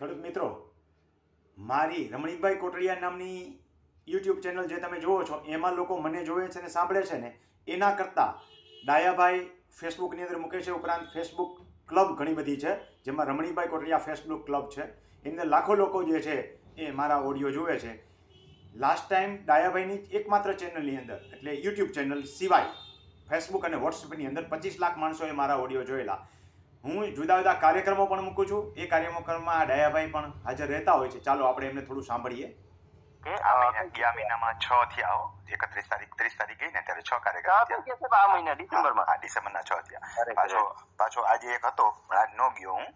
ખેડૂત મિત્રો, મારી રમણીકભાઈ કોટડિયા નામની યુટ્યુબ ચેનલ જે તમે જુઓ છો, એમાં લોકો મને જોવે છે ને સાંભળે છે ને, એના કરતાં ડાયાભાઈ ફેસબુકની અંદર મૂકે છે ઉપરાંત ફેસબુક ક્લબ ઘણી બધી છે, જેમાં રમણીકભાઈ કોટડિયા ફેસબુક ક્લબ છે. એની અંદર લાખો લોકો જે છે એ મારા ઓડિયો જોવે છે. લાસ્ટ ટાઈમ ડાયાભાઈની એકમાત્ર ચેનલની અંદર, એટલે યુટ્યુબ ચેનલ સિવાય ફેસબુક અને વોટ્સએપની અંદર પચીસ લાખ માણસોએ મારા ઓડિયો જોયેલા. હું જુદા જુદા કાર્યક્રમો પણ મૂકું છું. એ કાર્યક્રમમાં ડાયાભાઈ પણ હાજર રહેતા હોય છે. ચાલો આપણે એમને થોડું સાંભળીએ. ગયા મહિનામાં છ થયા આવો એકત્રીસ તારીખ ત્રીસ તારીખ ગઈ ને ત્યારે છ કાર્યક્રમ આ મહિના ડિસેમ્બરમાં. હા ડિસેમ્બરના છ થયા. પાછો પાછો આજે એક હતો પણ આજ નો ગયો હું.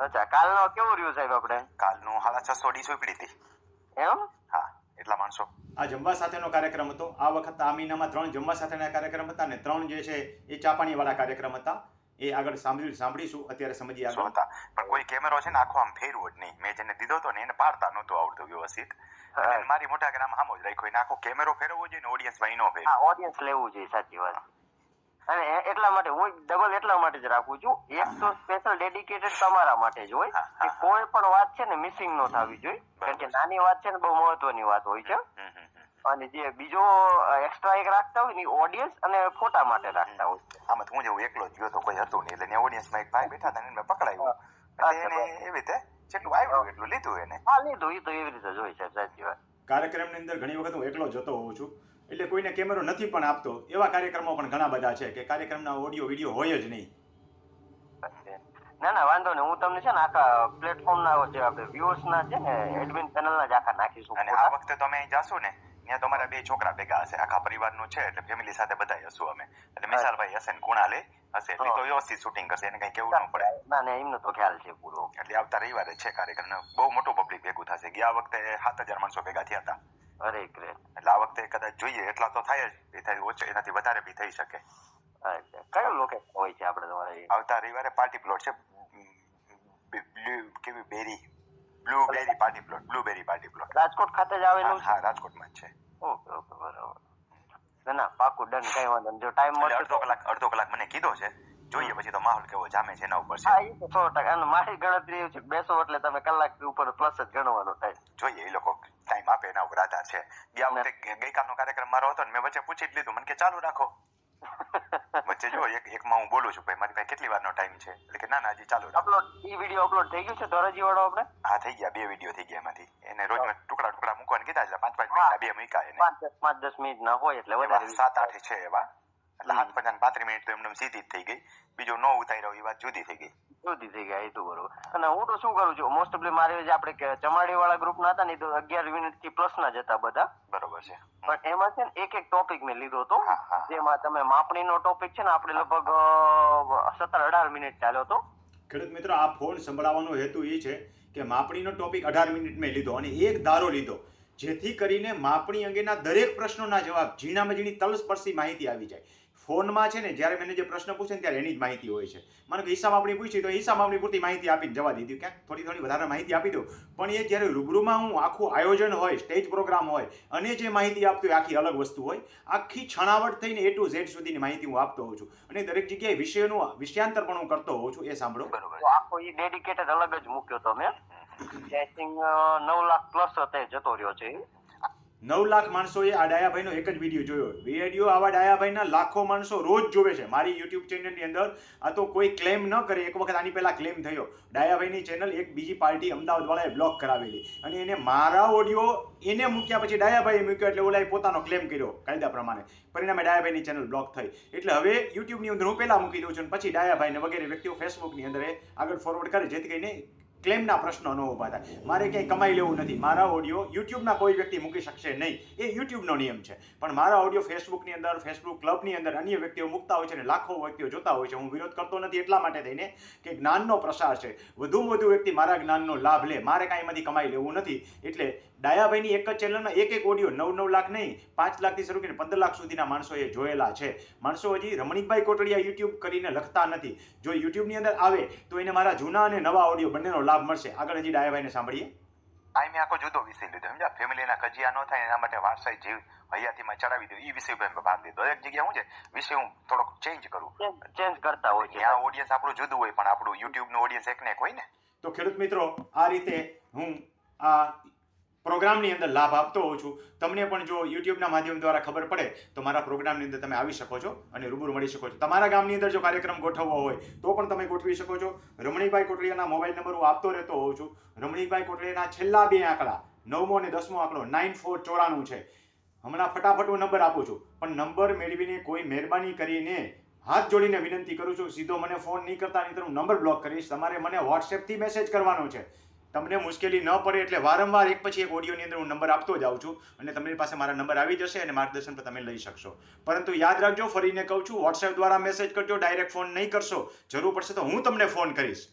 અચ્છા કાલનો કેવો રહ્યો સાહેબ આપણે? કાલનું હાલા છસો ડીસ ઉપડી હતી. એમ? હા એટલા માણસો. આ જમવા સાથેનો કાર્યક્રમ હતો. આ વખત આ મહિનામાં ત્રણ જમવા સાથેના કાર્યક્રમ હતા ને ત્રણ જે છે એ ચાપાણી વાળા કાર્યક્રમ હતા. એ આગળ સાંભળી સાંભળીશું. અત્યારે સમજી આગળ. પણ કોઈ કેમેરો છે ને આખો આમ ફેરવો જ નહીં. મેં જેને દીધો હતો ને એને પાડતા નહોતો આવડતો વ્યવસ્થિત. મારી મોટા ગ્રામ સામો જ રાખ્યો. એને આખો કેમેરો ફેરવવો જોઈએ ને ઓડિયન્સ ભાઈ નો ફેરવો. ઓડિયન્સ લેવું જોઈએ સાચી વાત. અને એટલા માટે હું ડબલ એટલા માટે જ રાખું છું. એક તો સ્પેશિયલ ડેડિકેટેડ તમારા માટે જ હોય. કે કોઈ પણ વાત છે ને મિસિંગ નો થવી જોઈએ. કારણ કે નાની વાત છે ને બહુ મહત્વની વાત હોય છે. અને જે બીજો એક્સ્ટ્રા એક રાખતા હોય ને ઓડિયન્સ અને ફોટા માટે રાખતા હોય. આમાં તો હું જેવું એકલો જ ગયો તો કોઈ હતું નહીં. એટલે ઓડિયન્સમાં એક ભાઈ બેઠા હતા એને પકડાયું. એટલે એને એવી રીતે જેટલું આવ્યું એટલું લીધું એને. હા લીધું એ તો એવી રીતે જ હોય છે સાચી વાત. કાર્યક્રમની અંદર ઘણી વખત હું એકલો જતો હોઉં છું. એટલે કોઈને કેમેરો નથી પણ આપતો. એવા કાર્યક્રમો પણ ઘણા બધા છે કે કાર્યક્રમના ઓડિયો વીડિયો હોય જ નહીં. ના ના વાંધો નહીં. હું તમને છે ને આખા પ્લેટફોર્મ ના જે આપણે વ્યુઅર્સ ના છે ને એડમિન ચેનલના જ આખા નાખીશું અને આ વખતે તમે જાશું ને. ત્યાં તો અમારા બે છોકરા ભેગા હશે. આખા પરિવારનું છે એટલે ફેમિલી સાથે બધા હશું અમે. એટલે મિસાલભાઈ હશે ને કુણાલે હશે. એટલે તો વ્યવસ્થિત શૂટિંગ કરશે એને કઈ કેવું ન પડે. ના ના એમનો તો ખ્યાલ છે પૂરો. એટલે આવતા રવિવારે છે કાર્યક્રમ. બહુ મોટું પબ્લિક ભેગું થશે. ગયા વખતે સાત હજાર માણસો ભેગા થયા હતા. અરે ગ્રેટ. એટલે આ વખતે કદાચ જોઈએ. એટલા તો થાય જ. થાય ઓછો એનાથી વધારે બી થઈ શકે. કયો લોકેશન હોય છે આપણે તમારે? આવતા રવિવારે પાર્ટી પ્લોટ છે. કેવી berry blueberry party plot blueberry party plot Rajkot ખાતે જ આવેલું છે? હા રાજકોટમાં જ છે. ઓકે ઓકે બરાબર ના ના પાકું ડન કઈ વાંધો નહીં. જો ટાઈમ મળશે અડધો કલાક અડધો કલાક મને કીધો છે. જોઈએ પછી તો માહોલ કેવો જામે છે એના ઉપર હા એ તો સો ટકા. અને મારી ગણતરી એવી છે બેસો એટલે તમે કલાક ઉપર પ્લસ જ ગણવાનો જોઈએ એ લોકો ટાઈમ આપે એના ઉપર આધાર છે. ગયા વખતે ગઈકાલનો કાર્યક્રમ મારો હતો ને મેં વચ્ચે પૂછી જ લીધું. મને કે ચાલુ રાખો. એકમાં છું ભાઈ. મારી પાસે કેટલી વારનો ટાઈમ છે? એટલે કે ના ના હજી ચાલુ અપલોડ ઈ વીડિયો અપલોડ થઈ ગયું છે ધોરાજી વાળો આપણે? હા થઈ ગયા. બે વીડિયો થઈ ગયા એમાંથી. એને રોજ ટુકડા ટુકડા મૂકવાને કીધા એટલે પાંચ પાંચ મિનિટ બે મૂક્યા એને. પાંચ દસ પાંચ દસ મિનિટ ના હોય એટલે વધારે સાત આઠ છે એવા. એટલે હાથ પચાસ પાંત્રીસ મિનિટ તો એમને સીધી જ થઈ ગઈ. બીજો નો ઉતાર્યો એ વાત જુદી થઈ ગઈ. જુદી થઈ ગયા એ તો બરોબર. અને હું તો શું કરું છું મોસ્ટ ઓફલી મારે જે આપણે કે ચમાડી વાળા ગ્રુપ ના હતા ને એ તો અગિયાર મિનિટથી પ્લસ ના જતા બધા. બરોબર છે. પણ એમાં છે ને એક એક ટોપિક મેં લીધો હતો. જેમાં તમે માપણીનો ટોપિક છે ને આપણે લગભગ સત્તર અઢાર મિનિટ ચાલ્યો હતો. ખેડૂત મિત્રો આ ફોન સંભળાવવાનો હેતુ એ છે કે માપણીનો ટોપિક અઢાર મિનિટ મેં લીધો અને એક ધારો લીધો જેથી કરીને માપણી અંગેના દરેક પ્રશ્નોના જવાબ ઝીણામાં ઝીણી તલસ્પર્શી માહિતી આવી જાય. ફોનમાં છે ને જ્યારે મેને જે પ્રશ્ન પૂછે ને ત્યારે એની જ માહિતી હોય છે. માનો કે હિસાબ આપણી પૂછી તો હિસાબ આપણી પૂરતી માહિતી આપીને જવા દીધી ક્યાંક થોડી થોડી વધારે માહિતી આપી દઉં પણ એ જ્યારે રૂબરૂમાં હું આખું આયોજન હોય સ્ટેજ પ્રોગ્રામ હોય અને જે માહિતી આપતી હોય આખી અલગ વસ્તુ હોય આખી છણાવટ થઈને એ ટુ ઝેડ સુધીની માહિતી હું આપતો હોઉં છું. અને દરેક જગ્યાએ વિષયનું વિષયાંતર પણ હું કરતો હોઉં છું એ સાંભળો. આખો એ ડેડિકેટેડ અલગ જ મૂક્યો તો મેં આઈ થિંક નવ લાખ પ્લસ જતો રહ્યો છે. નવ લાખ માણસોએ આ ડાયાભાઈનો એક જ વીડિયો જોયો. વીડિયો આવા ડાયાભાઈના લાખો માણસો રોજ જોવે છે. મારી યુટ્યુબ ચેનલની અંદર આ તો કોઈ ક્લેમ ન કરે. એક વખત આની પહેલાં ક્લેમ થયો. ડાયાભાઈની ચેનલ એક બીજી પાર્ટી અમદાવાદવાળાએ બ્લોક કરાવેલી. અને એને મારા ઓડિયો એને મૂક્યા પછી ડાયાભાઈએ મૂક્યો એટલે ઓલાએ પોતાનો ક્લેમ કર્યો કાયદા પ્રમાણે. પરિણામે ડાયાભાઈની ચેનલ બ્લોક થઈ. એટલે હવે યુટ્યુબની અંદર હું પહેલાં મૂકી દઉં છું અને પછી ડાયાભાઈને વગેરે વ્યક્તિઓ ફેસબુકની અંદર આગળ ફોરવર્ડ કરે, જેથી કરીને ક્લેમના પ્રશ્નો ન ઊભા થાય. મારે ક્યાંય કમાઈ લેવું નથી. મારા ઓડિયો યુટ્યુબના કોઈ વ્યક્તિ મૂકી શકશે નહીં. એ યુટ્યુબનો નિયમ છે. પણ મારા ઓડિયો ફેસબુકની અંદર, ફેસબુક ક્લબની અંદર અન્ય વ્યક્તિઓ મૂકતા હોય છે અને લાખો વ્યક્તિઓ જોતા હોય છે. હું વિરોધ કરતો નથી એટલા માટે થઈને કે જ્ઞાનનો પ્રસાર છે. વધુમાં વધુ વ્યક્તિ મારા જ્ઞાનનો લાભ લે. મારે કાંઈ એમાંથી કમાઈ લેવું નથી. એટલે ડાયાભાઈની એક જ ચેનલમાં એક એક ઓડિયો નવ નવ લાખ નહીં, પાંચ લાખથી શરૂ કરીને પંદર લાખ સુધીના માણસોએ જોયેલા છે. માણસો હજી રમણીકભાઈ કોટડિયા યુટ્યુબ કરીને લખતા નથી. જો યુટ્યુબની અંદર આવે તો એને મારા જૂના અને નવા ઓડિયો બંનેનો લાભ મળશે. આગળ હજી ડાયાભાઈને સાંભળીએ. આ મેં આખો જુદો વિષય લીધો. સમજા ફેમિલીના કજિયા ન થાય એના માટે વારસાઈ જીવ હયાતીમાં ચડાવી દીધું એ વિષય પર ભાગ લીધો. દરેક જગ્યા હું છે? વિષય હું થોડોક ચેન્જ કરું. ચેન્જ કરતા હોય છે. ત્યાં ઓડિયન્સ આપણું જુદું હોય પણ આપણું યુટ્યુબનું ઓડિયન્સ એક ને એક હોય ને? તો ખેડૂત મિત્રો આ રીતે હું આ પ્રોગ્રામની અંદર લાભ આપતો હોઉં છું. તમને પણ જો યુટ્યુબના માધ્યમ દ્વારા ખબર પડે, તો મારા પ્રોગ્રામની અંદર તમે આવી શકો છો અને રૂબરૂ મળી શકો છો. તમારા ગામની અંદર જો કાર્યક્રમ ગોઠવવો હોય, તો પણ તમે ગોઠવી શકો છો. રમણીભાઈ કોટલિયાના મોબાઈલ નંબર હું આપતો રહેતો હોઉં છું. રમણીભાઈ કોટલિયાના છેલ્લા બે આંકડા, નવમો અને દસમો આંકડો, નાઇન ફોર ચોરાણું છે. હમણાં ફટાફટ હું નંબર આપું છું, પણ નંબર મેળવીને કોઈ મહેરબાની કરીને હાથ જોડીને વિનંતી કરું છું. સીધો મને ફોન નહીં કરતા, નહીં તો હું નંબર બ્લોક કરીશ. તમારે મને વોટ્સએપથી મેસેજ કરવાનો છે. તમને મુશ્કેલી ન પડે એટલે વારંવાર એક પછી એક ઓડિયોની અંદર હું નંબર આપતો જાઉં છું અને તમારી પાસે મારા નંબર આવી જશે અને માર્ગદર્શન પણ તમે લઈ શકશો. પરંતુ યાદ રાખજો, ફરીને કહું છું વોટ્સએપ દ્વારા મેસેજ કરજો ડાયરેક્ટ ફોન નહીં કરશો. જરૂર પડશે તો હું તમને ફોન કરીશ.